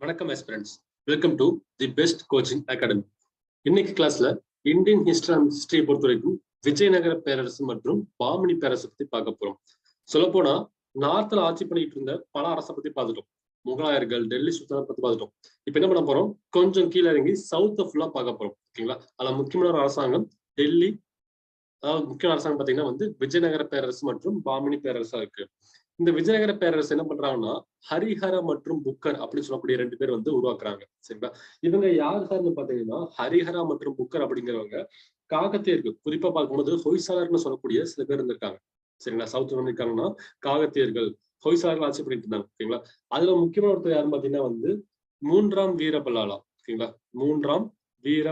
வணக்கம் friends welcome to the best coaching academy இன்னைக்கு கிளாஸ்ல இந்தியன் ஹிஸ்டரி ஹிஸ்டரியை பொறுத்த வரைக்கும் விஜயநகர பேரரசு மற்றும் பாமினி பேரரசு பத்தி பார்க்க போறோம். சொல்ல போனா நார்த்ல ஆட்சி பண்ணிட்டு இருந்த பல அரசை பத்தி பார்த்துட்டோம். முகலாயர்கள் டெல்லி சுல்தானை பத்தி பார்த்துட்டோம். இப்ப என்ன பண்ண போறோம்? கொஞ்சம் கீழே இறங்கி சவுத்த ஃபுல்லா பார்க்க போறோம். ஓகேங்களா? அதுல முக்கியமான அரசாங்கம் டெல்லி. அதாவது முக்கிய அரசாங்கம் பாத்தீங்கன்னா வந்து விஜயநகர பேரரசு மற்றும் பாமினி பேரரசா இருக்கு. இந்த விஜயநகர பேரரசு என்ன பண்றாங்கன்னா ஹரிஹர மற்றும் புக்கர் அப்படின்னு சொல்லக்கூடிய ரெண்டு பேர் வந்து உருவாக்குறாங்க. சரிங்களா? இவங்க யார் சார்னு பாத்தீங்கன்னா ஹரிஹரா மற்றும் புக்கர் அப்படிங்கிறவங்க காகத்தியருக்கு குறிப்பா பார்க்கும்போது ஹொய்சாலர்னு சொல்லக்கூடிய சில பேர் இருந்திருக்காங்க. சரிங்களா? சவுத் இருக்காங்கன்னா காகத்தியர்கள். ஹொய்சாலர்கள் ஆட்சி பண்ணிட்டு இருந்தாங்க. ஓகேங்களா அதுல முக்கியமான ஒருத்தர் யாருன்னு பாத்தீங்கன்னா வந்து மூன்றாம் வீர பல்லாளா ஓகேங்களா மூன்றாம் வீர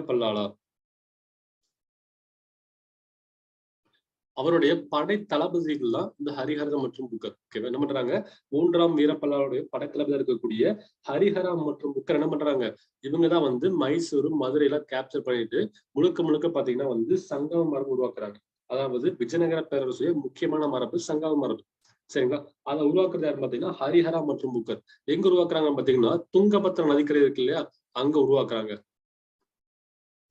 அவருடைய படை தளபதிகள் தான் இந்த ஹரிஹரா மற்றும் புக்கர். ஓகேவா என்ன பண்றாங்க? மூன்றாம் வீரப்பல்லாருடைய படைத்தளபதியா இருக்கக்கூடிய ஹரிஹரா மற்றும் புக்கர் என்ன பண்றாங்க? இவங்கதான் வந்து மைசூர் மதுரையில கேப்சர் பண்ணிட்டு முழுக்க முழுக்க பாத்தீங்கன்னா வந்து சங்கம மரபு உருவாக்குறாங்க. அதாவது விஜயநகர பேரரசுடைய முக்கியமான மரபு சங்கம மரபு. சரிங்களா? அதை உருவாக்குறது யாரு பாத்தீங்கன்னா ஹரிஹரா மற்றும் புக்கர். எங்க உருவாக்குறாங்கன்னு பாத்தீங்கன்னா துங்கபத்திர நதிக்கரை இருக்கு இல்லையா? அங்க உருவாக்குறாங்க.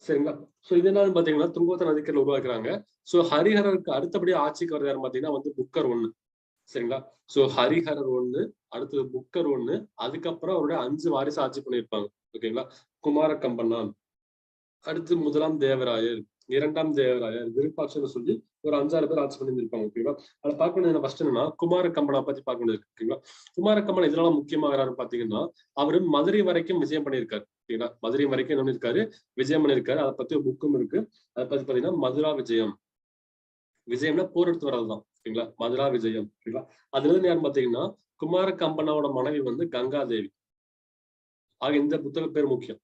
சரிங்களா? சோ இது என்னன்னு பாத்தீங்கன்னா துங்கபத்திர நதிக்கரையில் உருவாக்குறாங்க. சோ ஹரிஹரருக்கு அடுத்தபடி ஆட்சிக்கு வர்றது யாரு பாத்தீங்கன்னா வந்து புக்கர் ஒண்ணு. சரிங்களா? சோ ஹரிஹரர் ஒண்ணு அடுத்தது புக்கர் ஒண்ணு அதுக்கப்புறம் அவருடைய அஞ்சு வாரிசு ஆட்சி பண்ணியிருப்பாங்க. ஓகேங்களா? குமார கம்பனா அடுத்து முதலாம் தேவராயர் இரண்டாம் தேவராயர் விருப்பாட்சன்னு சொல்லி ஒரு அஞ்சாறு பேர் ஆட்சி பண்ணியிருப்பாங்க ஓகேங்களா? அதை பார்க்க வேண்டியது ஃபர்ஸ்ட் என்னன்னா குமார கம்பனா பத்தி பார்க்க வேண்டியது ஓகேங்களா? குமார கம்பன் இதனால முக்கியமாகிறாரு பாத்தீங்கன்னா அவரு மதுரை வரைக்கும் விஜயம் பண்ணியிருக்காரு. ஓகேங்களா மதுரை வரைக்கும் என்ன இருக்காரு விஜயம் பண்ணிருக்காரு. அதை பத்தி ஒரு புக்கும் இருக்கு. அதை பத்தி பாத்தீங்கன்னா மதுரா விஜயம். விஜயம்னா போர் எடுத்து வர்றதுதான் ஓகேங்களா மதுரா விஜயம் ஓகேங்களா அதுல இருந்து யாருன்னு பாத்தீங்கன்னா குமார கம்பனாவோட மனைவி வந்து கங்கா தேவி ஆக இந்த புத்தக பேர் முக்கியம்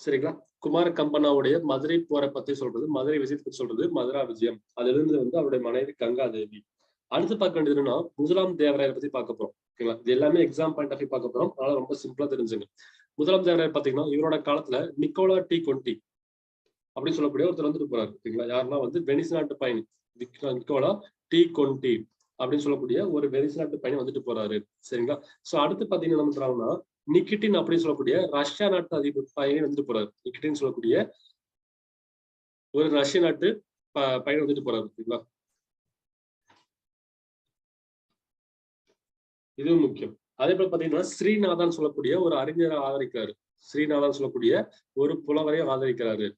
சரிங்களா? குமார கம்பனாவுடைய மதுரை போரை பத்தி சொல்றது மதுரை விஜயத்தை பத்தி சொல்றது மதுரா விஜயம். அதுல இருந்து வந்து அவருடைய மனைவி கங்கா தேவி அடுத்து பார்க்க வேண்டியது என்னன்னா முதலாம் தேவராயரை பத்தி பார்க்க போறோம் ஓகேங்களா இது எல்லாமே எக்ஸாம் பாயிண்ட் ஆஃப் பார்க்க போறோம். அதனால ரொம்ப சிம்பிளா தெரிஞ்சுங்க. முதலாம் பாத்தீங்கன்னா இவரோட காலத்துல நிக்கோலா டி கொண்டி அப்படின்னு சொல்லக்கூடிய ஒருத்தர் வந்துட்டு போறாரு ஓகேங்களா யாருன்னா வந்து வெனிஸ் நாட்டு பயணி நிக்கோலா டி கொண்டி அப்படின்னு சொல்லக்கூடிய ஒரு வெனிஸ் நாட்டு பயணி வந்துட்டு போறாரு சரிங்களா? சோ அடுத்து பாத்தீங்கன்னா என்ன பண்றாங்கன்னா நிக்கிட்டின் அப்படின்னு சொல்லக்கூடிய ரஷ்யா நாட்டு அதிபர் பயணி வந்துட்டு போறாரு. நிக்கிட்டின் சொல்லக்கூடிய ஒரு ரஷ்ய நாட்டு பயணம் வந்துட்டு போறாரு ஓகேங்களா இதுவும் முக்கியம். அதே போல பாத்தீங்கன்னா ஸ்ரீநாதான் சொல்லக்கூடிய ஒரு அறிஞரை ஆதரிக்கிறாரு. ஸ்ரீநாதான் சொல்லக்கூடிய ஒரு புலவரையும் ஆதரிக்கிறாரு.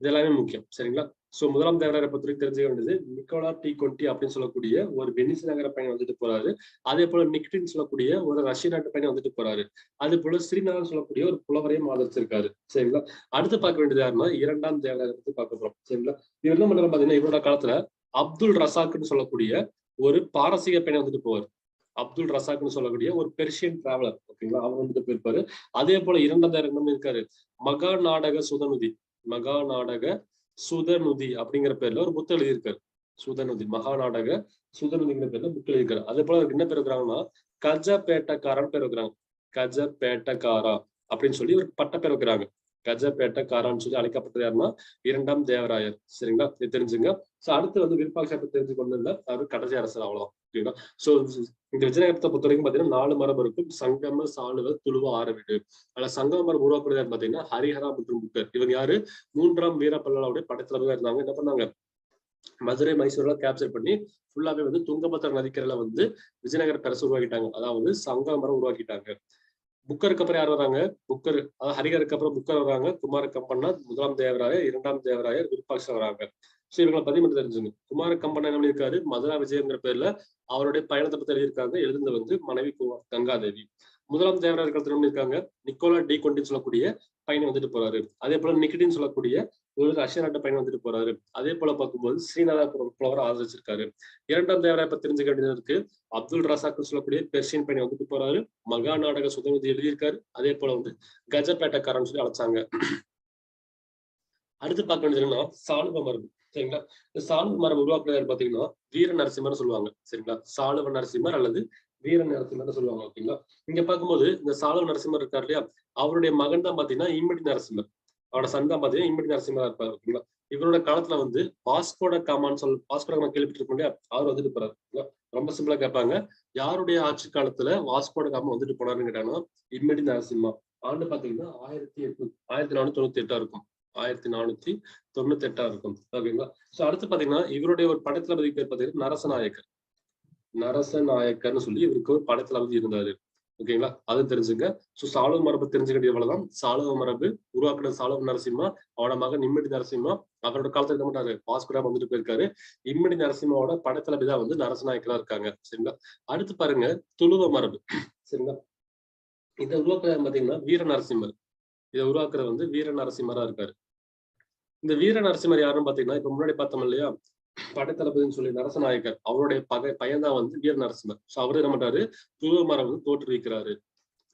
இதெல்லாமே முக்கியம் சரிங்களா? சோ முதலாம் தேவராயரை பத்தி தெரிஞ்சுக்க வேண்டியது நிக்கோலா டி கொண்டி அப்படின்னு சொல்லக்கூடிய ஒரு வெனிஸ் நகர பயணம் வந்துட்டு போறாரு. அதே போல நிக்டின் சொல்லக்கூடிய ஒரு ரஷ்ய நாட்டு பயணம் வந்துட்டு போறாரு. அதே போல ஸ்ரீநாதன் சொல்லக்கூடிய ஒரு புலவரையும் ஆதரிச்சிருக்காரு சரிங்களா? அடுத்து பார்க்க வேண்டியது யாருன்னா இரண்டாம் தேவராயரை பத்தி பார்க்க போறோம் சரிங்களா? இவர் என்ன பண்றாரு பாத்தீங்கன்னா இவரோட காலத்துல அப்துல் ரசாக்குன்னு சொல்லக்கூடிய ஒரு பாரசீக பயணம் வந்துட்டு போவார். அப்துல் ரசாக்னு சொல்லக்கூடிய ஒரு பெர்ஷியன் டிராவலர் ஓகேங்களா அவர் வந்துட்டு போயிருப்பாரு. அதே போல இரண்டாவது தேவரம் இருக்காரு? மகா நாடக சுதனுதி. மகா நாடக சுதனுதி அப்படிங்கிற பேர்ல ஒரு புத்தகம் எழுதியிருக்காரு. சுதனுதி மகாநாடக சுதனுதிங்கிற பேர்ல புக் எழுதியிருக்காரு. அதே போல என்ன பேர் இருக்கிறாங்கன்னா கஜ பேட்டக்காரன் பேர் இருக்கிறாங்க கஜ பேட்டக்காரா அப்படின்னு சொல்லி ஒரு பட்ட பேர் வைக்கிறாங்க. கஜபேட்டை காரான்னு சொல்லி அழைக்கப்பட்டது யாருன்னா இரண்டாம் தேவராயர். சரிங்களா? இது தெரிஞ்சுங்க. சோ அடுத்து வந்து விருப்பாட்சி தெரிஞ்சு கொண்டு அவர் கடைசி அரசர் அவ்வளவு ஓகேங்களா சோ இந்த விஜயநகரத்தை பொறுத்த வரைக்கும் பாத்தீங்கன்னா நாலு மரம் இருக்கும். சங்கம சாலுவ துளுவ ஆரவிடு அதுல சங்கம மரம் உருவாக்குறது பாத்தீங்கன்னா ஹரிஹரா மற்றும் புக்கர் இவங்க யாரு? மூன்றாம் வீரப்பல்லாவுடைய படைத்தலைவராக இருந்தாங்க. என்ன பண்ணாங்க? மதுரை மைசூர்ல கேப்சர் பண்ணி ஃபுல்லாவே வந்து துங்கபத்திர நதிக்கரையில வந்து விஜயநகர பெருசு உருவாக்கிட்டாங்க. அதாவது சங்கமரம் உருவாக்கிட்டாங்க. புக்கருக்கு அப்புறம் யார் வராங்க புக்கர். அதாவது ஹரிகருக்கு அப்புறம் புக்கர் வராங்க குமார கம்பன்னா முதலாம் தேவராயர் இரண்டாம் தேவராயர் விருப்பாட்சி வராங்க ஸோ இவங்களை பத்தி மட்டும் தெரிஞ்சுங்க. குமார கம்பன் என்ன பண்ணியிருக்காரு மதுரா விஜயங்கிற பேர்ல அவருடைய பயணத்தை பத்தி எழுதியிருக்காங்க. எழுந்து வந்து மனைவி கங்காதேவி. முதலாம் தேவராயர் காலத்துல இருக்காங்க நிக்கோலா டி கொண்டின்னு சொல்லக்கூடிய பையனை வந்துட்டு போறாரு. அதே போல நிக்கிட்டின்னு சொல்லக்கூடிய ஒரு ரஷ்ய நாட்டு பயணம் வந்துட்டு போறாரு. அதே போல பார்க்கும்போது ஸ்ரீநாதா புலவர் ஆதரிச்சிருக்காரு. இரண்டாம் தேவராய இப்ப தெரிஞ்சுக்க வேண்டியதுக்கு அப்துல் ரசாக்கு சொல்லக்கூடிய பெர்ஷியன் பயணம் வந்துட்டு போறாரு. மகா நாடக சுதந்திர எழுதியிருக்காரு. அதே போல வந்து கஜப்பேட்டக்காரன் சொல்லி அழைச்சாங்க. அடுத்து பார்க்க வேண்டியது என்னன்னா சாலுவ மரபு. சரிங்களா? இந்த சாலுவ மரபு உருவாக்குறது பாத்தீங்கன்னா வீர நரசிம்மர் சொல்லுவாங்க. சரிங்களா? சாலுவ நரசிம்மர் அல்லது வீர நரசிம்மர் சொல்லுவாங்க. ஓகேங்களா? இங்க பார்க்கும்போது இந்த சாலுவ நரசிம்மர் இருக்காரு இல்லையா? அவருடைய மகன் தான் பாத்தீங்கன்னா இம்மடி நரசிம்மர். அவரோட சன் தான் பாத்தீங்கன்னா இம்படி நரசிம்மரா இருப்பாரு ஓகேங்களா? இவரோட காலத்துல வந்து பாஸ்கோட காமான்னு சொல் பாஸ்கோட காமா கேள்விப்பட்டிருக்க முடியாது அவர் வந்துட்டு போறாரு ரொம்ப சிம்பிளா கேட்பாங்க. யாருடைய ஆட்சி காலத்துல வாஸ்கோட காம வந்துட்டு போனாருன்னு கேட்டாங்கன்னா இம்மடி நரசிம்மா. ஆண்டு பாத்தீங்கன்னா ஆயிரத்தி எட்நூத்தி ஆயிரத்தி நானூத்தி தொண்ணூத்தி எட்டா இருக்கும். ஆயிரத்தி நானூத்தி தொண்ணூத்தி எட்டா இருக்கும் ஓகேங்களா? சோ அடுத்து பாத்தீங்கன்னா இவருடைய ஒரு படத்தளபதி பேர் பாத்தீங்கன்னா நரசநாயக்கர். நரசநாயக்கர்னு சொல்லி இவருக்கு ஒரு படத்தளபதி இருந்தாரு. ஓகேங்களா அது தெரிஞ்சுங்க. சோ சாளுவ மரபு தெரிஞ்சுக்க வேண்டியவ்வளவுதான் சாளுவ மரபு உருவாக்கின சாளுவ நரசிம்மா அவட மகன் இம்மிடி நரசிம்மா அவரோட காலத்துல என்ன பண்றாரு பாஸ்கரா வந்துட்டு போயிருக்காரு. இம்மடி நரசிம்மாவோட படத்தளபதி தான் வந்து நரசநாயக்கலா இருக்காங்க. சரிங்களா? அடுத்து பாருங்க துளுவ மரபு. சரிங்களா? இதை உருவாக்குறது பாத்தீங்கன்னா வீர நரசிம்மர். இதை உருவாக்குறது வந்து வீர நரசிம்மரா இருக்காரு. இந்த வீர நரசிம்மர் யாருன்னு பாத்தீங்கன்னா இப்ப முன்னாடி பார்த்தோம் இல்லையா? படைத்தளபதினு சொல்லி நரசநாயக்கர் அவருடைய பகை பையன் தான் வந்து வீர நரசிம்மர். சோ அவரு என்ன பண்றாரு? துருவமரம் வந்து தோற்றுவிக்கிறாரு.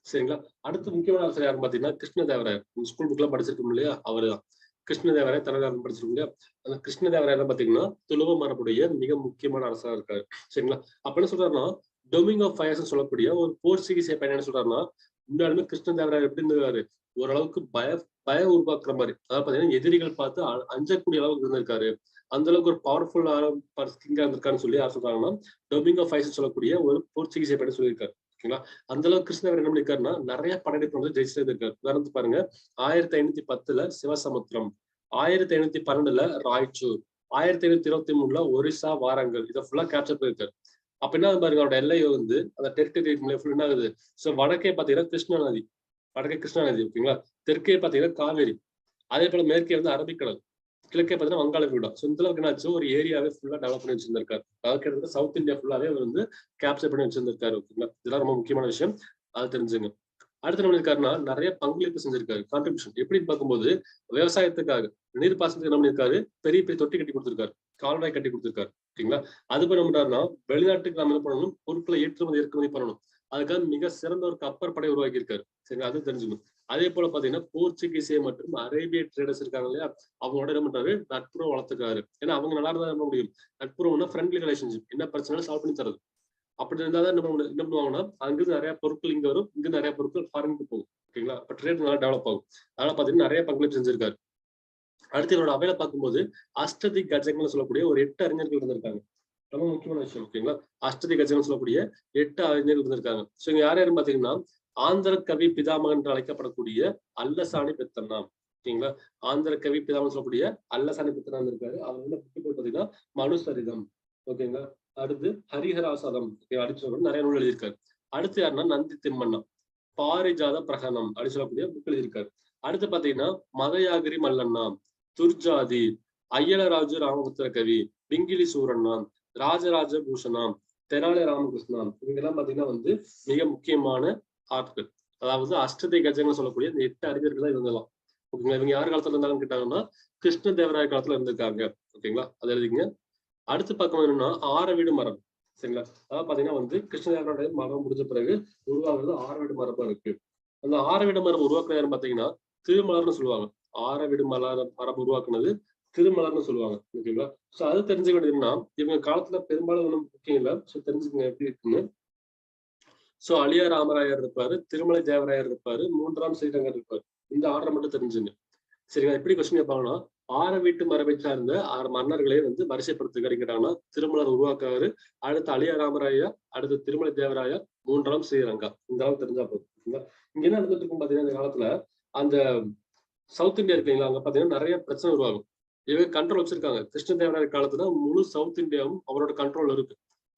சரிங்களா? அடுத்து முக்கியமான அரசர் யாருன்னு பாத்தீங்கன்னா கிருஷ்ணதேவராயர். ஸ்கூல் புக்ல படிச்சிருக்கோம் இல்லையா? அவருதான் கிருஷ்ணதேவராய தலைவர் படிச்சிருக்கோம் இல்லையா? அந்த கிருஷ்ணதேவராயர் பாத்தீங்கன்னா துளுவ மரபுடைய மிக முக்கியமான அரசராக இருக்காரு. சரிங்களா? அப்ப என்ன சொல்றாருன்னா டொமிங் ஆஃப் ஃபயர்ஸ் சொல்லக்கூடிய ஒரு போர்ச்சுகீசிய பையன் என்ன சொல்றாருன்னா முன்னாலுமே கிருஷ்ணதேவராயர் எப்படி இருந்திருக்காரு? ஓரளவுக்கு பய பய உருவாக்குற மாதிரி. அதாவது பாத்தீங்கன்னா எதிரிகள் பார்த்து அஞ்சக்கூடிய அளவுக்கு இருந்திருக்காரு. அந்த அளவுக்கு ஒரு பவர்ஃபுல் கிங்கா இருந்திருக்காருன்னு சொல்லி யார் சொல்றாங்கன்னா டொமிங்கோ ஃபைஸ் சொல்லக்கூடிய ஒரு போர்ச்சுகீஸ் பையன் சொல்லியிருக்காரு. ஓகேங்களா? அந்த அளவுக்கு கிருஷ்ணவர் என்ன பண்ணிருக்காருன்னா நிறைய படையெடுப்பு வந்து ஜெயிச்சு இருக்காரு உதாரணத்து பாருங்க ஆயிரத்தி ஐநூத்தி பத்துல சிவசமுத்திரம் ஆயிரத்தி ஐநூத்தி பன்னெண்டுல ராய்ச்சூர் ஆயிரத்தி ஐநூத்தி இருபத்தி மூணுல ஒரிசா வாரங்கள் இதை ஃபுல்லா கேப்சர் பண்ணிருக்காரு அப்ப என்ன பாருங்க அவரோட எல்லை வந்து அந்த டெரிட்டரி ஃபுல் என்ன ஆகுது? ஸோ வடக்கே பாத்தீங்கன்னா கிருஷ்ணா நதி வடக்கே கிருஷ்ணா நதி ஓகேங்களா? தெற்கே பாத்தீங்கன்னா காவேரி அதே போல மேற்கே வந்து அரபிக்கடல். கிழக்கே பார்த்தீங்கன்னா வங்காள விரிகுடா ஸோ இந்த அளவுக்கு என்னாச்சு ஒரு ஏரியாவே ஃபுல்லா டெவலப் பண்ணி வச்சிருந்திருக்காரு. அதாவது கிட்டத்தட்ட சவுத் இந்தியா ஃபுல்லாவே அவர் வந்து கேப்சர் பண்ணி வச்சிருந்திருக்காரு. ஓகேங்களா? இதெல்லாம் ரொம்ப முக்கியமான விஷயம். அதை தெரிஞ்சுங்க. அடுத்து என்ன பண்ணிருக்காருன்னா நிறைய பங்களிப்பு செஞ்சிருக்காரு. கான்ட்ரிபியூஷன் எப்படின்னு பார்க்கும்போது விவசாயத்துக்காக நீர்ப்பாசனத்துக்கு என்ன பண்ணிருக்காரு? பெரிய பெரிய தொட்டி கட்டி கொடுத்திருக்காரு. கால்வாய் கட்டி கொடுத்திருக்காரு. ஓகேங்களா? அது பண்ண முடியாதுன்னா வெளிநாட்டுக்கு நம்ம என்ன பண்ணணும்? பொருட்களை ஏற்றுமதி இறக்குமதி பண்ணணும். அதுக்காக மிக சிறந்த ஒரு கப்பர் படை உருவாக்கி இருக்காரு சரி அது தெரிஞ்சுக்கணும். அதே போல பாத்தீங்கன்னா போர்ச்சுகீசிய மற்றும் அரேபிய ட்ரேடர்ஸ் இருக்காங்க இல்லையா? அவங்களோட என்ன பண்றாரு? நட்புறவு வளர்த்துக்காரு ஏன்னா அவங்க நல்லா இருந்தா என்ன முடியும். நட்புறவுனா ஃப்ரெண்ட்லி ரிலேஷன்ஷிப் என்ன பிரச்சனை சால்வ் பண்ணி தரது அப்படி இருந்தா தான் என்ன என்ன பண்ணுவாங்கன்னா அங்கிருந்து நிறைய பொருட்கள் இங்க வரும். இங்க நிறைய பொருட்கள் ஃபாரினுக்கு போகும். ஓகேங்களா? அப்ப ட்ரேட் நல்லா டெவலப் ஆகும். அதனால பாத்தீங்கன்னா நிறைய பங்களிப்பு செஞ்சிருக்காரு. அடுத்து இவரோட அவையில பார்க்கும்போது அஷ்டதி கஜங்கள்னு சொல்லக்கூடிய ஒரு எட்டு அறிஞர்கள் இருந்திருக்காங்க ரொம்ப முக்கியமான விஷயம் ஓகேங்களா? அஷ்டதி கஜங்கள் சொல்லக்கூடிய எட்டு அறிஞர்கள் இருந்திருக்காங்க. ஸோ இங்க யார் யாரும் பாத்தீங்கன்னா ஆந்திர கவி பிதாமகன் என்று அழைக்கப்படக்கூடிய அல்லசாணி பெத்தன்னா ஓகேங்களா? ஆந்திர கவி பிதாமகன் சொல்லக்கூடிய அல்லசாணி பெத்தனா இருக்காரு அவர் வந்து புக்கு போய் பாத்தீங்கன்னா மனுசரிதம் ஓகேங்களா? அடுத்து ஹரிஹராசதம் அப்படின்னு சொல்லி நிறைய நூல் எழுதியிருக்காரு. அடுத்து யாருன்னா நந்தி திம்மண்ணா பாரிஜாத பிரகனம் அப்படின்னு சொல்லக்கூடிய புக் எழுதியிருக்காரு. அடுத்து பாத்தீங்கன்னா மதயாகிரி மல்லண்ணா துர்ஜாதி ஐயலராஜு ராமபுத்திர கவி பிங்கிலி சூரண்ணா ராஜராஜ பூஷணாம் தெனாலி ராமகிருஷ்ணாம் இவங்க எல்லாம் பாத்தீங்கன்னா வந்து மிக முக்கியமான ஆட்கள். அதாவது அஷ்டதை கஜங்கள் சொல்லக்கூடிய இந்த எட்டு அறிஞர்கள் தான் இருந்தலாம் ஓகேங்களா? இவங்க யார் காலத்துல இருந்தாலும் கேட்டாங்கன்னா கிருஷ்ண தேவராய காலத்துல இருந்திருக்காங்க. ஓகேங்களா? அது எழுதிங்க அடுத்து பக்கம் என்னன்னா ஆரவீடு மரம் சரிங்களா? அதாவது பாத்தீங்கன்னா வந்து கிருஷ்ணதேவராய மரம் முடிஞ்ச பிறகு உருவாகிறது ஆரவீடு மரமா இருக்கு. அந்த ஆரவீடு மரம் உருவாக்குறது பாத்தீங்கன்னா திருமலர்னு சொல்லுவாங்க. ஆரவீடு மலர் மரம் உருவாக்குனது திருமலர்னு சொல்லுவாங்க ஓகேங்களா? சோ அது தெரிஞ்சுக்க வேண்டியதுன்னா இவங்க காலத்துல பெரும்பாலும் ஒன்றும் முக்கியம் இல்லை. ஸோ தெரிஞ்சுக்கங்க எப்படி இருக்குன்னு. சோ அழியா ராமராயர் இருப்பாரு திருமலை தேவராயர் இருப்பாரு மூன்றாம் ஸ்ரீரங்கர் இருப்பாரு. இந்த ஆர்டர் மட்டும் தெரிஞ்சுங்க. சரிங்களா? எப்படி கொஸ்டின் கேட்பாங்கன்னா ஆற வீட்டு மரபை சார்ந்த ஆறு மன்னர்களே வந்து வரிசைப்படுத்து கிடைக்கிறாங்கன்னா திருமலர் உருவாக்குவாரு அடுத்து அழியா ராமராயா அடுத்து திருமலை தேவராயா மூன்றாம் ஸ்ரீரங்கா. இந்த அளவுக்கு தெரிஞ்சா போதும் இங்க என்ன நடந்துட்டு இருக்கும் பாத்தீங்கன்னா இந்த காலத்துல அந்த சவுத் இந்தியா இருக்கீங்களா? அங்க பாத்தீங்கன்னா நிறைய பிரச்சனை உருவாகும். இவங்க கண்ட்ரோல் வச்சிருக்காங்க. கிருஷ்ணதேவராய காலத்துல முழு சவுத் இந்தியாவும் அவரோட கண்ட்ரோல் இருக்கு.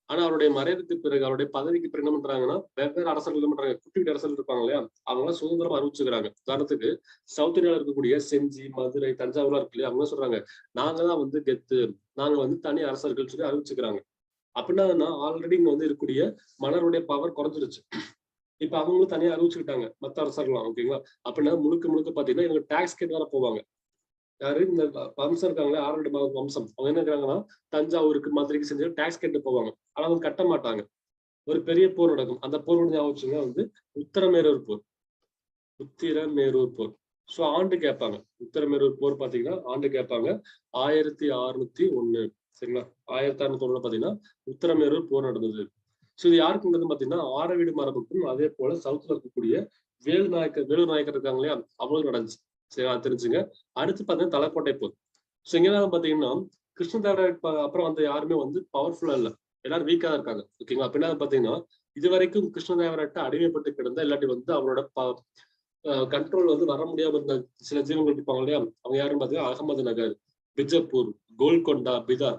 ஆனா அவருடைய மறைவுக்கு பிறகு அவருடைய பதவிக்கு பிறகு என்ன பண்றாங்கன்னா வெவ்வேறு அரசர்கள் என்ன பண்றாங்க குட்டி குட்டி அரசர்கள் இருப்பாங்க இல்லையா? அவங்க எல்லாம் சுதந்திரம் அறிவிச்சுக்கிறாங்க. உதாரணத்துக்கு சவுத் இந்தியாவில் இருக்கக்கூடிய செஞ்சி மதுரை தஞ்சாவூர்லாம் இருக்கு இல்லையா? அவங்க சொல்றாங்க நாங்க தான் வந்து கெத்து நாங்க வந்து தனி அரசர்கள் சொல்லி அறிவிச்சுக்கிறாங்க. அப்படின்னா ஆல்ரெடி இங்க வந்து இருக்கக்கூடிய மன்னருடைய பவர் குறைஞ்சிருச்சு. இப்ப அவங்களும் தனியா அறிவிச்சுக்கிட்டாங்க. மத்த அரசர்கள்லாம் ஓகேங்களா அப்படின்னா முழுக்க முழுக்க பாத்தீங்கன்னா இவங்க டாக்ஸ் கேட்டு வேற போவாங்க. யாரு? இந்த வம்சம் இருக்காங்களே ஆரோட வம்சம் அவங்க என்ன இருக்காங்கன்னா தஞ்சாவூருக்கு மதுரைக்கு செஞ்சு டாக்ஸ் கேட்டு போவாங்க. ஆனா அவங்க கட்ட மாட்டாங்க. ஒரு பெரிய போர் நடக்கும். அந்த போர் ஞாபகம் வந்து உத்தரமேரூர் போர். உத்திரமேரூர் போர். சோ ஆண்டு கேட்பாங்க. உத்தரமேரூர் போர் பாத்தீங்கன்னா ஆண்டு கேட்பாங்க. ஆயிரத்தி அறுநூத்தி ஒண்ணு. சரிங்களா? ஆயிரத்தி அறுநூத்தி ஒண்ணுல பாத்தீங்கன்னா உத்தரமேரூர் போர் நடந்தது. சோ இது யாருக்குங்கிறது பாத்தீங்கன்னா ஆரவீடு மரபுக்கும் அதே போல சவுத்ல இருக்கக்கூடிய வேலு நாயக்கர் வேலு நாயக்கர் இருக்காங்க இல்லையா? அவங்களுக்கு நடந்துச்சு. சரி தெரிஞ்சுங்க. அடுத்து பாத்தீங்கன்னா தலைக்கோட்டை போர் ஸோ இங்கதான் பாத்தீங்கன்னா கிருஷ்ணதேவராய அப்புறம் வந்து யாருமே வந்து பவர்ஃபுல்லா இல்ல. எல்லாரும் வீக்கா தான் இருக்காங்க. ஓகேங்களா அப்படின்னா பார்த்தீங்கன்னா பாத்தீங்கன்னா இது வரைக்கும் கிருஷ்ணதேவராட்ட அடிமைப்பட்டு கிடந்த இல்லாட்டி வந்து அவரோட கண்ட்ரோல் வந்து வர முடியாம இருந்த சில ஜீவங்கள் இருப்பாங்க இல்லையா? அவங்க யாருன்னு பார்த்தீங்கன்னா அகமது நகர் பிஜப்பூர் கோல்கொண்டா பிதார்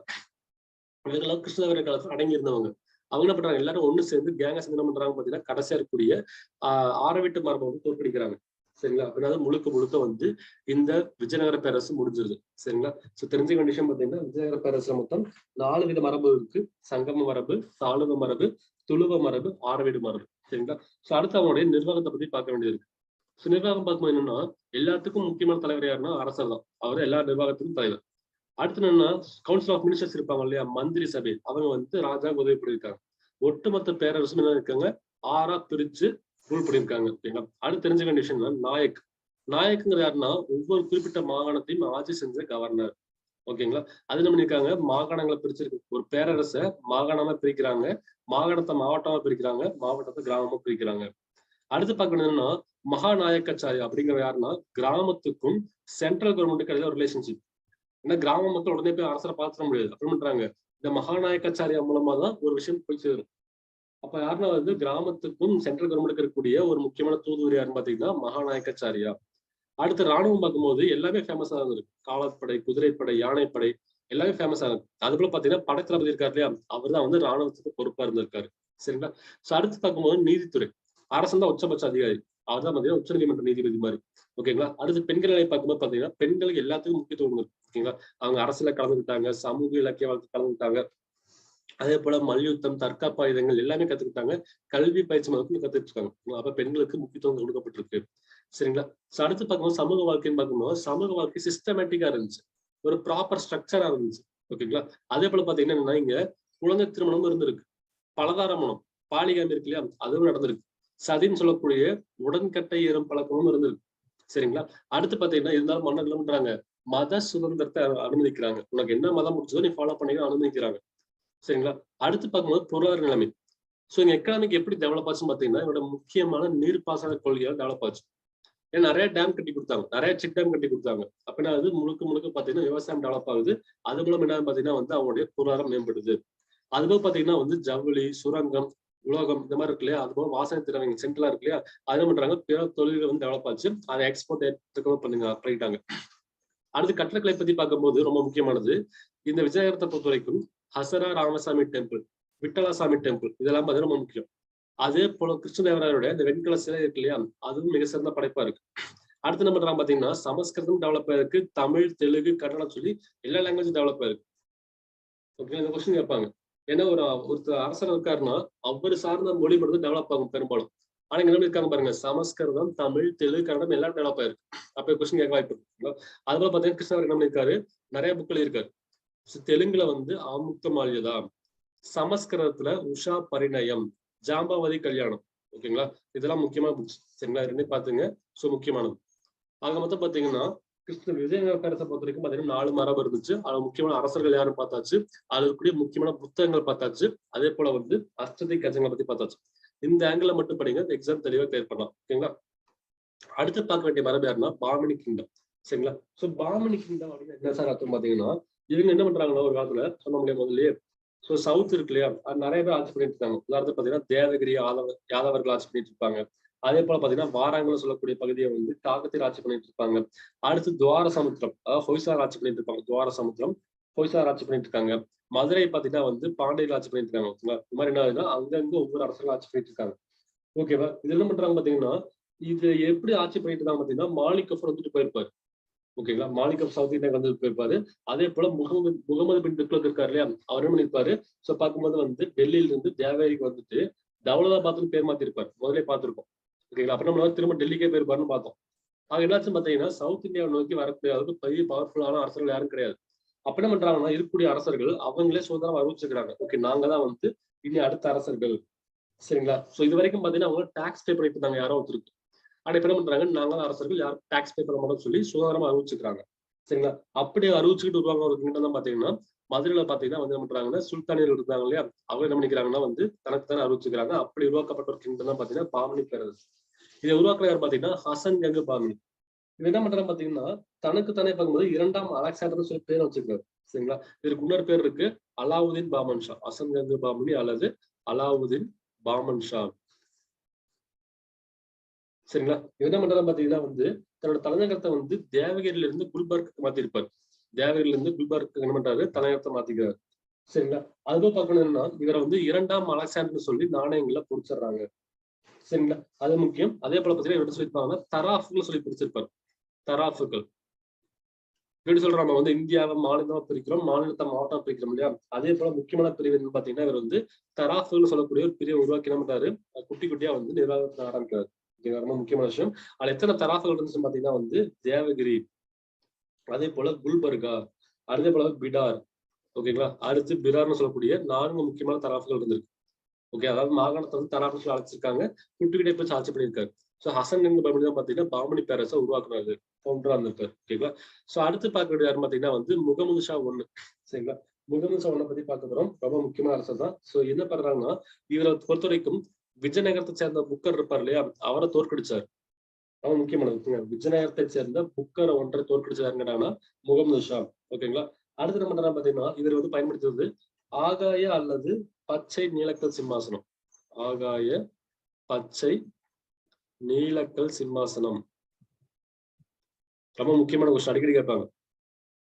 இவங்கெல்லாம் கிருஷ்ணதேவராய காலத்துல அடங்கி இருந்தவங்க. அவங்க என்ன பண்றாங்க? எல்லாரும் ஒண்ணு சேர்ந்து கேங்க சேர்ந்து என்ன பண்றாங்க பாத்தீங்கன்னா கடைசியா இருக்கக்கூடிய ஆஹ் ஆரவிட்டு மரபை வந்து தோற்கடிக்கிறாங்க. சரிங்களா? அப்படின்னா முழுக்க முழுக்க வந்து இந்த விஜயநகர பேரரசு முடிஞ்சிருது. சரிங்களா? சோ தெரிஞ்ச கண்டிஷன் பாத்தீங்கன்னா விஜயநகர பேரரசுல மொத்தம் நாலு வித மரபு இருக்கு. சங்கம மரபு சாளுவ மரபு துளுவ மரபு ஆரவீடு மரபு. சரிங்களா? சோ அடுத்து அவனுடைய நிர்வாகத்தை பத்தி பார்க்க வேண்டியது இருக்கு. ஸோ நிர்வாகம் பார்க்கும்போது என்னன்னா எல்லாத்துக்கும் முக்கியமான தலைவர் யாருன்னா அரசர் தான். அவர் எல்லா நிர்வாகத்துக்கும் தலைவர். அடுத்து என்னன்னா கவுன்சில் ஆஃப் மினிஸ்டர்ஸ் இருப்பாங்க இல்லையா? மந்திரி சபை. அவங்க வந்து ராஜா உதவி பண்ணியிருக்காங்க. ஒட்டுமொத்த பேரரசும் என்ன இருக்காங்க ஆறா பிரிச்சு ரூல் பண்ணியிருக்காங்க ஓகேங்களா அடுத்து தெரிஞ்ச கண்டிஷன் நாயக். நாயக்குங்கிற யாருன்னா ஒவ்வொரு குறிப்பிட்ட மாகாணத்தையும் ஆட்சி செஞ்ச கவர்னர் ஓகேங்களா அது என்ன பண்ணிருக்காங்க? மாகாணங்களை பிரிச்சிருக்கு. ஒரு பேரரசை மாகாணமா பிரிக்கிறாங்க. மாகாணத்தை மாவட்டமா பிரிக்கிறாங்க. மாவட்டத்தை கிராமமா பிரிக்கிறாங்க. அடுத்து பார்க்கணும் என்னன்னா மகாநாயக்காச்சாரி அப்படிங்கிற யாருன்னா கிராமத்துக்கும் சென்ட்ரல் கவர்மெண்ட்டுக்கு இடையில ஒரு ரிலேஷன்ஷிப் ஏன்னா கிராம மக்கள் உடனே போய் அரசரை பார்த்துட முடியாது. அப்படி பண்றாங்க இந்த மகாநாயக்காச்சாரியா மூலமா தான் ஒரு விஷயம் போய் சேரும். அப்ப யாருன்னா வந்து கிராமத்துக்கும் சென்ட்ரல் கவர்மெண்ட்டுக்கு இருக்கக்கூடிய ஒரு முக்கியமான தூதுவர் யாருன்னு பாத்தீங்கன்னா மகாநாயக்காச்சாரியா. அடுத்து ராணுவம் பார்க்கும்போது எல்லாமே ஃபேமஸா இருந்திருக்கு காலாட்படை குதிரைப்படை யானைப்படை எல்லாமே ஃபேமஸ் ஆகும் அது போல பாத்தீங்கன்னா படைத்தளபதி இருக்காரு இல்லையா? அவர் தான் வந்து ராணுவத்துக்கு பொறுப்பா இருந்திருக்காரு. சரிங்களா? சோ அடுத்து பார்க்கும்போது நீதித்துறை. அரசு தான் உச்சபட்ச அதிகாரி. அவர் தான் பாத்தீங்கன்னா உச்ச நீதிமன்ற நீதிபதி மாதிரி. ஓகேங்களா? அடுத்து பெண்களை பார்க்கும்போது பாத்தீங்கன்னா பெண்களுக்கு எல்லாத்துக்கும் முக்கியத்துவம் இருக்கு ஓகேங்களா? அவங்க அரசுல கலந்துக்கிட்டாங்க சமூக இலக்கிய வாழ்க்கை கலந்துக்கிட்டாங்க. அதே போல மல்யுத்தம் தற்காப்பு ஆயுதங்கள் எல்லாமே கத்துக்கிட்டாங்க. கல்வி பயிற்சி முதற்கொண்டு கத்துட்டு இருக்காங்க அப்ப பெண்களுக்கு முக்கியத்துவம் கொடுக்கப்பட்டிருக்கு. சரிங்களா? சோ அடுத்து பார்க்கும்போது சமூக வாழ்க்கைன்னு பார்க்கும்போது சமூக வாழ்க்கை சிஸ்டமேட்டிக்கா இருந்துச்சு. ஒரு ப்ராப்பர் ஸ்ட்ரக்சரா இருந்துச்சு. ஓகேங்களா? அதே போல பாத்தீங்கன்னா இங்க குழந்தை திருமணமும் இருந்திருக்கு. பலதார மனம் பாலிகாமி இருக்கு இல்லையா? அதுவும் நடந்திருக்கு. சதின்னு சொல்லக்கூடிய உடன்கட்டை ஏறும் பழக்கமும் இருந்திருக்கு. சரிங்களா? அடுத்து பாத்தீங்கன்னா இருந்தாலும் மன்னர்களும்ன்றாங்க. மத சுதந்திரத்தை அனுமதிக்கிறாங்க. உனக்கு என்ன மதம் முடிச்சதோ நீ ஃபாலோ பண்ணிக்க அனுமதிக்கிறாங்க. சரிங்களா? அடுத்து பார்க்கும்போது பொருளாதார நிலைமை. ஸோ இங்க எக்கனாமிக் எப்படி டெவலப் ஆச்சுன்னு பாத்தீங்கன்னா இதோட முக்கியமான நீர்ப்பாசன கொள்கையால் டெவலப் ஆச்சு. ஏன்னா நிறைய டேம் கட்டி கொடுத்தாங்க. நிறைய செக் டேம் கட்டி கொடுத்தாங்க. அப்படின்னா அது முழுக்க முழுக்க பாத்தீங்கன்னா விவசாயம் டெவலப் ஆகுது. அது மூலம் என்ன பாத்தீங்கன்னா வந்து அவங்களுடைய பொருளாதாரம் மேம்படுது. அதுபோல பாத்தீங்கன்னா வந்து ஜவுளி சுரங்கம் உலோகம் இந்த மாதிரி இருக்கு இல்லையா? அதுபோல வாசனை திறமைங்க சென்ட்ரலா இருக்கு இல்லையா? அது என்ன பண்றாங்க? பிற தொழில்கள் வந்து டெவலப் ஆச்சு. அதை எக்ஸ்போர்ட் ஏற்றுக்கோ பண்ணுங்க பண்ணிட்டாங்க அடுத்து கட்டடக்கலை பத்தி பார்க்கும்போது ரொம்ப முக்கியமானது. இந்த விஜயகரத்தை பொறுத்த வரைக்கும் ஹசரா ராமசாமி டெம்பிள் விட்டலாசாமி டெம்பிள் இதெல்லாம் பார்த்தீங்கன்னா ரொம்ப முக்கியம். அதே போல கிருஷ்ணதேவராயருடைய இந்த வெண்கல சிலை இருக்கு இல்லையா? அதுவும் மிக சிறந்த படைப்பா இருக்கு. அடுத்து நம்ம பண்றாங்க பாத்தீங்கன்னா சமஸ்கிருதம் டெவலப் ஆயிருக்கு தமிழ் தெலுங்கு கன்னடம் சொல்லி எல்லா லாங்குவேஜும் டெவலப் ஆயிருக்கு. ஓகே இந்த கொஸ்டின் கேட்பாங்க. ஏன்னா ஒரு ஒருத்தர் அரசர் இருக்காருன்னா அவர் சார்ந்த மொழி மட்டும் டெவலப் ஆகும் பெரும்பாலும். ஆனா இங்க என்ன இருக்காங்க பாருங்க சமஸ்கிருதம் தமிழ் தெலுங்கு கன்னடம் எல்லாம் டெவலப் ஆயிருக்கு. அப்ப கொஸ்டின் கேட்க வாய்ப்பு இருக்கு. பாத்தீங்கன்னா கிருஷ்ணவர் என்ன பண்ணிருக்காரு? நிறைய புக்கள் இருக்காரு தெலுங்குல வந்து ஆமுக்த மாளிகதா சமஸ்கிருதத்துல உஷா பரிணயம் ஜாம்பாவதி கல்யாணம். ஓகேங்களா? இதெல்லாம் முக்கியமான புக்ஸ். சரிங்களா? ரெண்டு பாத்துங்க சோ முக்கியமானது. ஆக மொத்தம் பாத்தீங்கன்னா கிருஷ்ண விஜயநகரத்தை பொறுத்த வரைக்கும் பாத்தீங்கன்னா நாலு மரபு இருந்துச்சு. அதுல முக்கியமான அரசர்கள் யாரும் பார்த்தாச்சு. அதுல இருக்கக்கூடிய முக்கியமான புத்தகங்கள் பார்த்தாச்சு. அதே போல வந்து அஷ்டதி கஜங்களை பத்தி பார்த்தாச்சு. இந்த ஆங்கிள் மட்டும் படிங்க. எக்ஸாம் தெளிவா கிளியர் பண்ணலாம். ஓகேங்களா? அடுத்து பார்க்க வேண்டிய மரபு யாருன்னா பாமினி கிங்டம். சரிங்களா? சோ பாமினி கிங்டம் அப்படின்னு என்ன சார் அர்த்தம் பாத்தீங்கன்னா இவங்க என்ன பண்றாங்கன்னா ஒரு காலத்துல சொன்ன முடியும் முதல்லயே ஸோ சவுத் இருக்கு இல்லையா? அது நிறைய பேர் ஆட்சி பண்ணிட்டு இருக்காங்க. உதாரணத்துக்கு பாத்தீங்கன்னா தேவகிரி யாதவ யாதவர்கள் ஆட்சி பண்ணிட்டு இருப்பாங்க. அதே போல பாத்தீங்கன்னா வாராங்கல் சொல்லக்கூடிய பகுதியை வந்து காக்கத்தில் ஆட்சி பண்ணிட்டு இருப்பாங்க. அடுத்து துவார சமுத்திரம் அதாவது ஹொய்சார் ஆட்சி பண்ணிட்டு இருப்பாங்க. துவார சமுத்திரம் ஹொய்சார் ஆட்சி பண்ணிட்டு இருக்காங்க. மதுரை பாத்தீங்கன்னா வந்து பாண்டியர்கள் ஆட்சி பண்ணிட்டு இருக்காங்க. ஓகேங்களா இந்த மாதிரி என்ன ஆகுதுன்னா அங்கங்க ஒவ்வொரு அரசர்கள் ஆட்சி பண்ணிட்டு இருக்காங்க. ஓகேவா இது என்ன பண்றாங்க பாத்தீங்கன்னா இது எப்படி ஆட்சி பண்ணிட்டு இருக்காங்க பாத்தீங்கன்னா மாலிக் கஃபர் வந்துட்டு போயிருப்பாரு. ஓகேங்களா மாலிக் ஆஃப் சவுத் இந்தியாக்கு வந்து போயிருப்பாரு. அதே போல முகமது முகமது பின் துக்ளக் இருக்காரு இல்லையா? அவர் என்ன பண்ணிருப்பாரு? சோ பார்க்கும்போது வந்து டெல்லியில இருந்து தேவேரிக்கு வந்துட்டு தௌலதாபாத்னு பேர் மாத்திருப்பாரு. முதலே பார்த்திருக்கோம் ஓகேங்களா அப்ப நம்ம திரும்ப டெல்லிக்கே போயிருப்பாருன்னு பார்த்தோம். ஆக என்னாச்சும் பாத்தீங்கன்னா சவுத் இந்தியாவை நோக்கி வரக்கூடிய அளவுக்கு பெரிய பவர்ஃபுல்லான அரசர்கள் யாரும் கிடையாது. அப்ப என்ன பண்றாங்கன்னா இருக்கக்கூடிய அரசர்கள் அவங்களே சுதந்திரம் அறிவிச்சுக்கிறாங்க ஓகே நாங்க தான் வந்து இனி அடுத்த அரசர்கள். சரிங்களா? சோ இது வரைக்கும் பாத்தீங்கன்னா அவங்க டாக்ஸ் பே பண்ணிட்டு இருந்தாங்க யாரோ ஒருத்தருக்கு. ஆனா இப்ப என்ன பண்றாங்க? நாங்கள் அரசர்கள் யாரும் டாக்ஸ் பே பண்ண மாட்டோம்னு சொல்லி சுதந்திரமா அறிவிச்சுக்கிறாங்க. சரிங்களா? அப்படி அறிவிச்சுக்கிட்டு வருவாங்க ஒரு கிட்ட தான் பாத்தீங்கன்னா மதுரையில பாத்தீங்கன்னா வந்து என்ன பண்றாங்கன்னா சுல்தானியர்கள் இருந்தாங்க இல்லையா? அவங்க என்ன பண்ணிக்கிறாங்கன்னா வந்து தனக்கு தானே அறிவிச்சுக்கிறாங்க. அப்படி உருவாக்கப்பட்ட ஒரு கிங்டம் தான் பாத்தீங்கன்னா பாமணி பேரரசு. இதை உருவாக்குறாரு பாத்தீங்கன்னா ஹசன் கங்கு பாமணி இது என்ன பண்றாங்க பாத்தீங்கன்னா தனக்கு தானே பார்க்கும்போது இரண்டாம் அலெக்சாண்டர்னு சொல்லி பேர் வச்சிருக்காரு. சரிங்களா? இதற்கு இன்னொரு பேர் இருக்கு அலாவுதீன் பாமன் ஷா. ஹசன் கங்கு பாமணி அல்லது அலாவுதீன் பாமன் ஷா. சரிங்களா? யுத மண்டலம் பாத்தீங்கன்னா வந்து தன்னோட தலைநகரத்தை வந்து தேவகிரில இருந்து குல்பர்க்கு மாத்திருப்பார். தேவகிரில இருந்து குல்பர்க்கு என்ன பண்றாரு? தலைநகரத்தை மாத்திக்கிறார். சரிங்களா? அதுவும் பார்க்கணும்னா இவரை வந்து இரண்டாம் அலெக்சாண்டர்னு சொல்லி நாணயங்களை பொறிச்சிடுறாங்க சரிங்களா? அது முக்கியம். அதே போல பாத்தீங்கன்னா இவர் சொல்லியிருப்பாங்கன்னா தராஃபுகள் சொல்லி பிடிச்சிருப்பார் தராஃபுகள். எப்படி சொல்றோம்? நம்ம வந்து இந்தியாவை மாநிலமா பிரிக்கிறோம் மாநிலத்தை மாவட்டம் பிரிக்கிறோம் இல்லையா? அதே போல முக்கியமான பிரிவு என்னன்னு பாத்தீங்கன்னா இவர் வந்து தராஃபுகள் சொல்லக்கூடிய ஒரு பிரிவை உருவாக்கி என்ன குட்டி குட்டியா வந்து நிர்வாகத்தை ஆரம்பிக்கிறார். இது ரொம்ப முக்கியமான விஷயம். அதுல எத்தனை தராசுகள் இருந்துச்சு பாத்தீங்கன்னா வந்து தேவகிரி அதே போல குல்பர்கா அதே போல பிடார். ஓகேங்களா? அடுத்து பிரார்னு சொல்லக்கூடிய நான்கு முக்கியமான தராசுகள் இருந்திருக்கு. ஓகே அதாவது மாகாணத்தை வந்து தராசுகள் அழைச்சிருக்காங்க. குட்டிக்கிட்டே போய் ஆட்சி பண்ணியிருக்காரு. ஸோ ஹசன் என்று பயன்படுத்தி தான் பாத்தீங்கன்னா பாமணி பேரரசை உருவாக்குனாரு போன்றா இருந்திருக்காரு ஓகேங்களா? ஸோ அடுத்து பார்க்க வேண்டிய யாரு பாத்தீங்கன்னா வந்து முகமது ஷா ஒண்ணு. சரிங்களா? முகமது ஷா ஒன்னை பத்தி பார்க்க போறோம். ரொம்ப முக்கியமான அரசர் தான். ஸோ என்ன பண்றாங்கன்னா இவரை பொறுத்த வரைக்கும் விஜயநகரத்தை சேர்ந்த புக்கர் இருப்பார் இல்லையா? அவரை தோற்கடிச்சார். அவன் முக்கியமானது விஜயநகரத்தை சேர்ந்த புக்கரை ஒன்றை தோற்கடிச்சாருங்கன்னா முகமது ஷா ஓகேங்களா? அடுத்து என்ன பாத்தீங்கன்னா இவர் வந்து பயன்படுத்துவது ஆகாய அல்லது பச்சை நீலக்கல் சிம்மாசனம். ஆகாய பச்சை நீலக்கல் சிம்மாசனம். ரொம்ப முக்கியமான கொஸ்டின் அடிக்கடி கேட்பாங்க.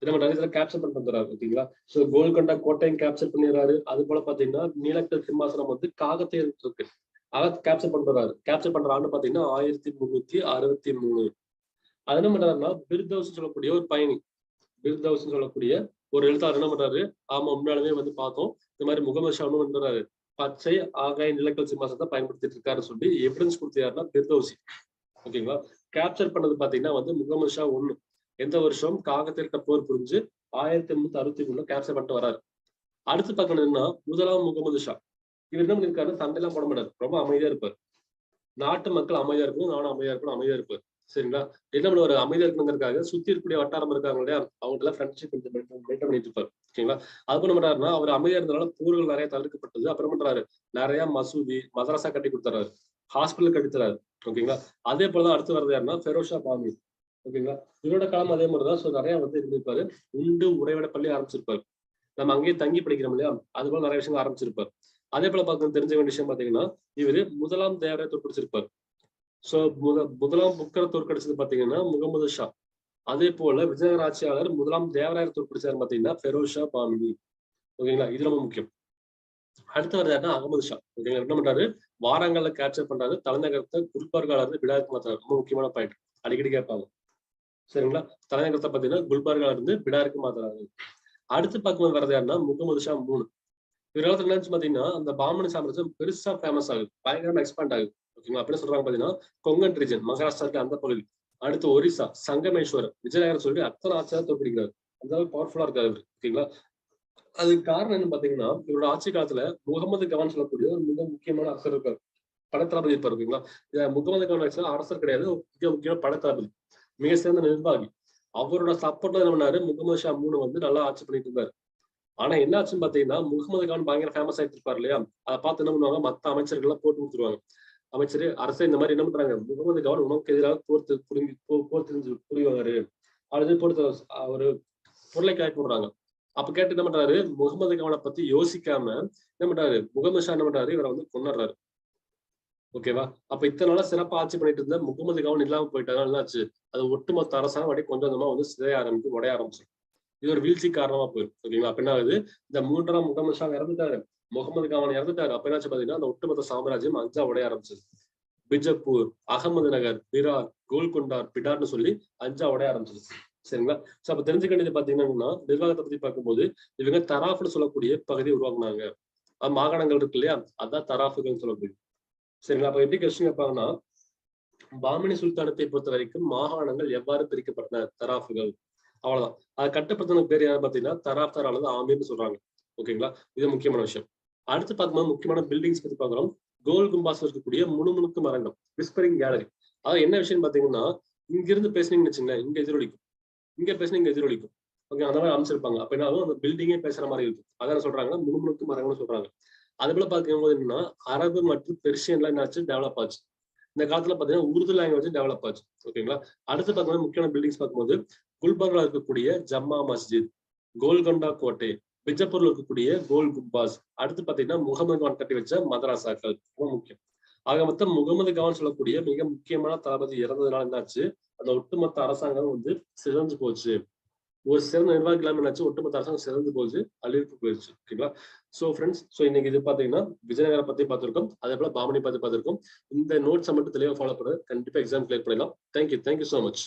நம்ம நிறைய கேப்சர் பண்ணி தந்துறாரு ஓகேங்களா? சோ கோல்கொண்டா கோட்டையும் கேப்சர் பண்ணிடுறாரு. அது போல பாத்தீங்கன்னா நீலக்கல் சிம்மாசனம் வந்து காகத்தை இருக்கு அதை கேப்சர் பண்றாரு. கேப்சர் பண்ற ஆண்டு பாத்தீங்கன்னா ஆயிரத்தி முன்னூத்தி அறுபத்தி மூணு. அது என்ன பண்றாருன்னா பிர்தவுஸ் சொல்லக்கூடிய ஒரு பயணி. பிர்தவுஸ் சொல்லக்கூடிய ஒரு எழுத்தாளர் என்ன பண்றாரு? ஆமா முன்னாலுமே வந்து பார்த்தோம். இந்த மாதிரி முகமது ஷாமும் பண்றாரு? பச்சை ஆகாய நிலக்கல் சிம்மாசத்தை பயன்படுத்திட்டு இருக்காருன்னு சொல்லி எவிடன்ஸ் கொடுத்தாருன்னா பிர்தௌசி ஓகேங்களா கேப்சர் பண்ணது பாத்தீங்கன்னா வந்து முகமது ஷா ஒண்ணு. எந்த வருஷம்? காகத்திற்கு போர் புரிஞ்சு ஆயிரத்தி எண்ணூத்தி அறுபத்தி மூணுல கேப்சர் பண்ணிட்டு வராரு அடுத்து பார்க்கணும்னா முதலாம் முகமது ஷா. இவர் என்ன பண்ணிருக்காரு சண்டையெல்லாம் போட மாட்டார். ரொம்ப அமைதியா இருப்பார். நாட்டு மக்கள் அமைதியா இருக்கணும் நானும் அமைதியா இருக்கணும் அமைதியா இருப்பார். சரிங்களா? என்ன பண்ணுவாரு? அமைதியா இருக்கணுங்கிறதுக்காக சுத்தி இருக்கக்கூடிய வட்டாரம் இருக்காங்க இல்லையா? அவங்க எல்லாம் ஃப்ரெண்ட்ஷிப் மெயின்டைன் பண்ணிட்டு இருப்பாரு. ஓகேங்களா அது பண்ண மாட்டாருன்னா அவர் அமைதியா இருந்தனால போர்கள் நிறைய தவிர்க்கப்பட்டது. அப்புறம் பண்றாரு? நிறைய மசூதி மதரசா கட்டி கொடுத்துறாரு. ஹாஸ்பிட்டல் கட்டி தராரு. ஓகேங்களா? அதே போலதான் அடுத்து வர்றது யாருன்னா ஃபெரோஷா பாமி. ஓகேங்களா? இவரோட காலம் அதே மாதிரிதான். ஸோ நிறைய வந்து இருந்திருப்பாரு. உண்டு உறைவிட பள்ளி ஆரம்பிச்சிருப்பாரு. நம்ம அங்கேயே தங்கி படிக்கிறோம் இல்லையா? அது போல நிறைய விஷயங்கள் ஆரம்பிச்சிருப்பாரு. அதே போல பார்க்க தெரிஞ்ச வேண்டிய விஷயம் பாத்தீங்கன்னா இவரு முதலாம் தேவரை தோற்கடிச்சிருப்பார். சோ முத முதலாம் புக்கரை தோற்கடிச்சது பாத்தீங்கன்னா முகமது ஷா. அதே போல விஜயராட்சியாளர் முதலாம் தேவராயர் தோற்கடிச்சாரு பாத்தீங்கன்னா ஃபெரோஸ் பாமினி. ஓகேங்களா? இது ரொம்ப முக்கியம். அடுத்து வருது யாருன்னா அகமது ஷா. ஓகேங்களா? என்ன பண்றாரு? வாரங்கள்ல கேப்சர் பண்றாரு. தலைநகரத்தை குல்பர்கால இருந்து விடாயக்கு மாத்துறாரு ரொம்ப முக்கியமான பாயிண்ட் அடிக்கடி கேட்பாங்க. சரிங்களா? தலைநகரத்தை பாத்தீங்கன்னா குல்பர்கால இருந்து பிடாருக்கு மாத்துறாரு அடுத்து பார்க்கும்போது வரது யாருன்னா முகமது ஷா மூணு. இவர் காலத்துல பாத்தீங்கன்னா அந்த பாமணி சாம்ராஜ்யம் பெருசா ஃபேமஸ் ஆகுது. பயங்கரமா எக்ஸ்பாண்ட் ஆகுது. ஓகேங்களா அப்படின்னு சொல்றாங்க பாத்தீங்கன்னா கொங்கன் ரீஜன் மகாராஷ்டிரா அந்த பகுதி. அடுத்து ஒரிசா சங்கமேஸ்வரம் விஜயநகரம் சொல்லி அத்தனை ஆட்சியாக தோற்கடிக்கிறார். அந்த அளவுக்கு பவர்ஃபுல்லா இருக்காரு ஓகேங்களா அதுக்கு காரணம் என்ன பாத்தீங்கன்னா இவரோட ஆட்சி காலத்துல முகமது கவான் சொல்லக்கூடிய ஒரு மிக முக்கியமான அரசர் இருக்காரு. படத்தளபதி இருப்பார் ஓகேங்களா முகமது கவான் ஆக்சுவலா அரசர் கிடையாது மிக முக்கியமான படத்தளபதி. மிக சிறந்த நிர்வாகி. அவரோட சப்போர்ட்ல என்ன பண்ணாரு? முகமது ஷா மூணு வந்து நல்லா ஆட்சி பண்ணிட்டு இருந்தாரு. ஆனா என்ன ஆச்சுன்னு பாத்தீங்கன்னா முகமது கான் பயங்கர ஃபேமஸ் ஆயிட்டு இருப்பாரு இல்லையா? அதை பார்த்து என்ன பண்ணுவாங்க? மத்த அமைச்சர்கள் எல்லாம் போட்டு கொடுத்துருவாங்க. அமைச்சர் அரசு இந்த மாதிரி என்ன பண்றாங்க? முகமது கவன் உனக்கு எதிராக போர்த்து புரிஞ்சு போர் தெரிஞ்சு புரிவாரு. அது போட்டு ஒரு பொருளை காய் போடுறாங்க. அப்ப கேட்டு என்ன பண்றாரு? முகமது கவனை பத்தி யோசிக்காம என்ன பண்றாரு? முகமது ஷா என்ன பண்றாரு? இவரை வந்து கொண்டாடுறாரு ஓகேவா? அப்ப இத்தனை நாளா சிறப்பா ஆட்சி பண்ணிட்டு இருந்த முகமது கவன் இல்லாம போயிட்டாங்க என்னாச்சு? அது ஒட்டுமொத்த அரசாங்கம் அப்படியே கொஞ்சம் கொஞ்சமா வந்து சிதைய ஆரம்பிச்சு உடைய ஆரம்பிச்சு. இது ஒரு வீழ்ச்சி காரணமா போயிடும் ஓகேங்களா அப்ப என்ன ஆகுது? இந்த மூன்றாம் முகமது ஷா இறந்துட்டாரு. முகமது கவான் இறந்துட்டாரு. அப்ப என்னாச்சு பாத்தீங்கன்னா அந்த ஒட்டுமொத்த சாம்ராஜ்யம் அஞ்சா உடைய ஆரம்பிச்சது. பிஜப்பூர் அகமது நகர் பிரார் கோல்கொண்டார் பிடார்னு சொல்லி அஞ்சா உடைய ஆரம்பிச்சது சரிங்களா? சோ அப்ப தெரிஞ்சுக்க வேண்டியது பாத்தீங்கன்னா நிர்வாகத்தை பத்தி பார்க்கும்போது இவங்க தராஃப்னு சொல்லக்கூடிய பகுதியை உருவாக்குனாங்க. மாகாணங்கள் இருக்கு இல்லையா? அதான் தராஃபுகள் சொல்லக்கூடிய. சரிங்களா? அப்ப எப்படி கொஸ்டின் கேட்பாங்கன்னா பாமினி சுல்தானத்தை பொறுத்த வரைக்கும் மாகாணங்கள் எவ்வாறு பிரிக்கப்பட்டன? தராஃபுகள். அவ்வளவுதான். அதை கட்டுப்படுத்தின பேர் யாரு பாத்தீங்கன்னா தராப்தார் அல்லது ஆமீர்னு சொல்றாங்க. ஓகேங்களா? இது முக்கியமான விஷயம். அடுத்து பார்க்கும்போது முக்கியமான பில்டிங்ஸ் பத்தி பாக்குறோம் கோல் கும்பாஸ்ல இருக்கக்கூடிய முணுமுணுக்கு மரங்கள் விஸ்பரிங் கேலரி அதாவது என்ன விஷயம் பாத்தீங்கன்னா இங்க இருந்து பேசுனீங்கன்னு வச்சுங்களேன் இங்க எதிரொலிக்கும் இங்க பேசினா இங்க எதிரொலிக்கும் ஓகே அந்த மாதிரி அமைச்சிருப்பாங்க. அப்ப என்ன ஆகும்? அந்த பில்டிங்கே பேசுற மாதிரி இருக்கும். அதான் சொல்றாங்க முணுமுணுக்கு மரங்கள்னு சொல்றாங்க. அது போல பாக்கும்போது என்னன்னா அரபு மற்றும் பெர்ஷியன்லாம் என்னாச்சு டெவலப் ஆச்சு. இந்த காலத்துல பாத்தீங்கன்னா உருது லாங்குவேஜ் டெவலப் ஆச்சு. ஓகேங்களா? அடுத்து பாத்தீங்கன்னா முக்கியமான பில்டிங்ஸ் பார்க்கும்போது குல்பர்கா இருக்கக்கூடிய ஜம்மா மஸ்ஜித் கோல்கொண்டா கோட்டை பிஜப்பூர்ல இருக்கக்கூடிய கோல் கும்பாஸ் அடுத்து பாத்தீங்கன்னா முகமது கான் கட்டி வச்ச மதராசாக்கள் ரொம்ப முக்கியம். ஆக மொத்தம் முகமது கான் சொல்லக்கூடிய மிக முக்கியமான தளபதி இறந்ததுனால என்னாச்சு? அந்த ஒட்டுமொத்த அரசாங்கம் வந்து சிறந்து போச்சு. ஒரு சிறந்த நிர்வாகி இல்லாம என்னாச்சு ஒட்டுமொத்த அரசாங்கம் சிறந்து போச்சு அழிவுக்கு போயிடுச்சு ஓகேங்களா? சோ ஃப்ரெண்ட்ஸ் சோ இன்னைக்கு இது பாத்தீங்கன்னா விஜயநகரை பத்தி பார்த்திருக்கோம் அதே போல பாமணி பத்தி பார்த்திருக்கோம் இந்த நோட்ஸை மட்டும் தெளிவாக ஃபாலோ பண்ண கண்டிப்பா எக்ஸாம் கிளியர் பண்ணிடலாம். Thank you thank you so much